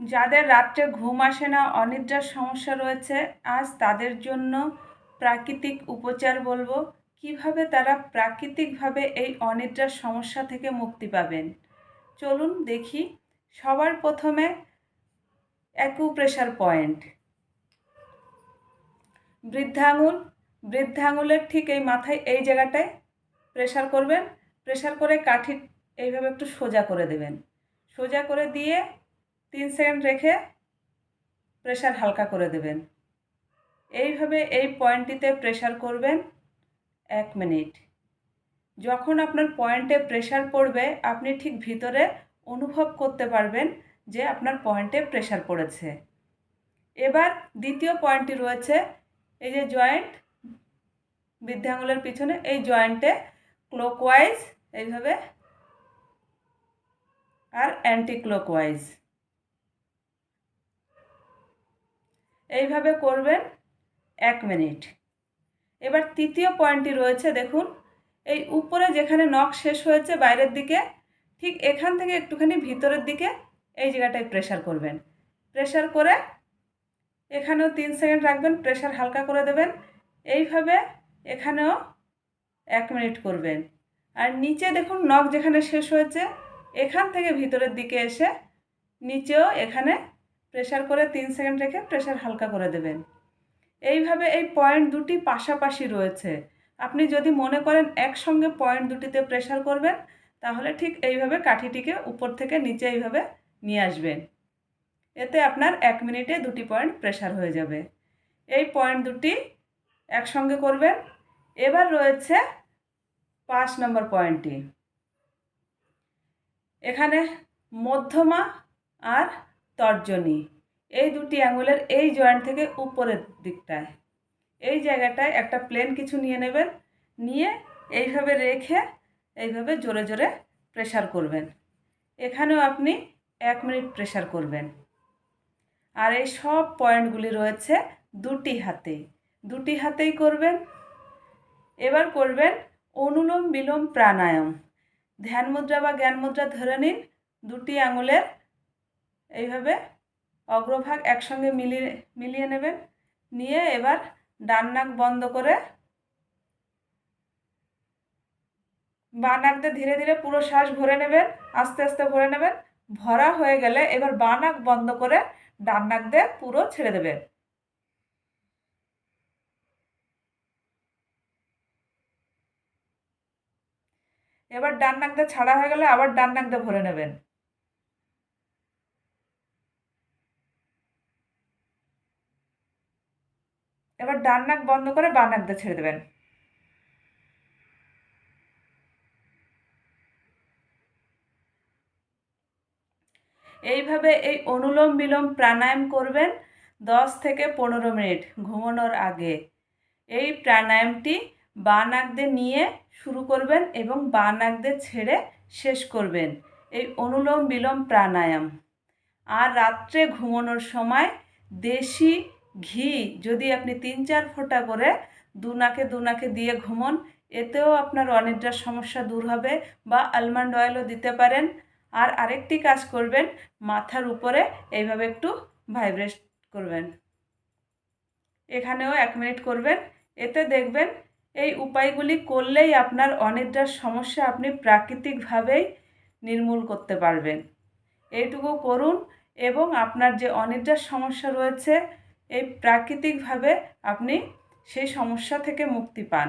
যাদের রাত্রে ঘুম আসে না, অনিদ্রার সমস্যা রয়েছে, আজ তাদের জন্য প্রাকৃতিক উপচার বলব। কীভাবে তারা প্রাকৃতিকভাবে এই অনিদ্রার সমস্যা থেকে মুক্তি পাবেন? চলুন দেখি। সবার প্রথমে অ্যাকুপ্রেশার পয়েন্ট বৃদ্ধাঙুল বৃদ্ধাঙুলের ঠিক এই মাথায়, এই জায়গাটায় প্রেশার করবেন। প্রেশার করে কাঠি এইভাবে একটু সোজা করে দেবেন। সোজা করে দিয়ে তিন সেকেন্ড রেখে প্রেশার হালকা করে দেবেন। এইভাবে এই পয়েন্টটিতে প্রেশার করবেন এক মিনিট। যখন আপনার পয়েন্টে প্রেশার পড়বে, আপনি ঠিক ভিতরে অনুভব করতে পারবেন যে আপনার পয়েন্টে প্রেশার পড়েছে। এবার দ্বিতীয় পয়েন্টটি রয়েছে, এই যে জয়েন্ট বৃদ্ধাঙ্গুলের পিছনে, এই জয়েন্টে ক্লোকওয়াইজ এইভাবে আর অ্যান্টি ক্লোকওয়াইজ এইভাবে করবেন এক মিনিট। এবার তৃতীয় পয়েন্টটি রয়েছে, দেখুন। এই উপরে যেখানে নখ শেষ হয়েছে বাইরের দিকে, ঠিক এখান থেকে একটুখানি ভিতরের দিকে এই জায়গাটায় প্রেশার করবেন। প্রেশার করে এখানেও তিন সেকেন্ড রাখবেন প্রেশার হালকা করে দেবেন। এইভাবে এখানেও এক মিনিট করবেন। আর নিচে দেখুন, নখ যেখানে শেষ হয়েছে, এখান থেকে ভিতরের দিকে এসে নিচেও এখানে প্রেশার করে তিন সেকেন্ড রেখে প্রেশার হালকা করে দেবেন। এইভাবে এই পয়েন্ট দুটি পাশাপাশি রয়েছে। আপনি যদি মনে করেন একসঙ্গে পয়েন্ট দুটিতে প্রেশার করবেন, তাহলে ঠিক এইভাবে কাঠিটিকে উপর থেকে নিচে এইভাবে নিয়ে আসবেন। এতে আপনার এক মিনিটে দুটি পয়েন্ট প্রেশার হয়ে যাবে। এই পয়েন্ট দুটি একসঙ্গে করবেন। এবার রয়েছে পাঁচ নম্বর পয়েন্টটি এখানে মধ্যমা আর তর্জনী। এই দুটি আঙুলের এই জয়েন্ট থেকে উপরের দিকটায়। এই জায়গাটায় একটা প্লেন কিছু নিয়ে নেবেন। নিয়ে এইভাবে রেখে এইভাবে জোরে জোরে প্রেশার করবেন। এখানেও আপনি এক মিনিট প্রেশার করবেন। আর এই সব পয়েন্টগুলি রয়েছে দুটি হাতে দুটি হাতেই করবেন। এবার করবেন অনুলোম বিলোম প্রাণায়াম। ধ্যান মুদ্রা বা জ্ঞান মুদ্রা ধরে নিন। দুটি আঙুলের এইভাবে অগ্রভাগ একসঙ্গে মিলিয়ে মিলিয়ে নেবেন। নিয়ে এবার ডান নাক বন্ধ করে বা নাক দিয়ে ধীরে ধীরে পুরো শ্বাস ভরে নেবেন, আস্তে আস্তে ভরে নেবেন। ভরা হয়ে গেলে এবার বা নাক বন্ধ করে ডান নাক দিয়ে পুরো ছেড়ে দেবেন। এবার ডান নাক দিয়ে ছাড়া হয়ে গেলে আবার ডান নাক দিয়ে ভরে নেবেন। এবার ডান নাক বন্ধ করে বাঁ নাক দিয়ে ছেড়ে দেবেন। এইভাবে এই অনুলোম বিলোম প্রাণায়াম করবেন দশ থেকে পনেরো মিনিট ঘুমানোর আগে। এই প্রাণায়ামটি বা নাক দিয়ে নিয়ে শুরু করবেন এবং বা নাক দিয়ে ছেড়ে শেষ করবেন। এই অনুলোম বিলোম প্রাণায়াম। আর রাত্রে ঘুমানোর সময় দেশি ঘি যদি আপনি তিন চার ফোঁটা করে দু নাকে দু নাকে দিয়ে ঘুমন, এতেও আপনার অনিদ্রার সমস্যা দূর হবে বা আলমন্ড অয়েলও দিতে পারেন। আর আরেকটি কাজ করবেন, মাথার উপরে এইভাবে একটু ভাইব্রেট করবেন। এখানেও এক মিনিট করবেন। এতে দেখবেন এই উপায়গুলি করলেই আপনার অনিদ্রার সমস্যা আপনি প্রাকৃতিকভাবেই নির্মূল করতে পারবেন। এইটুকু করুন এবং আপনার যে অনিদ্রার সমস্যা রয়েছে এই প্রাকৃতিকভাবে আপনি সেই সমস্যা থেকে মুক্তি পান।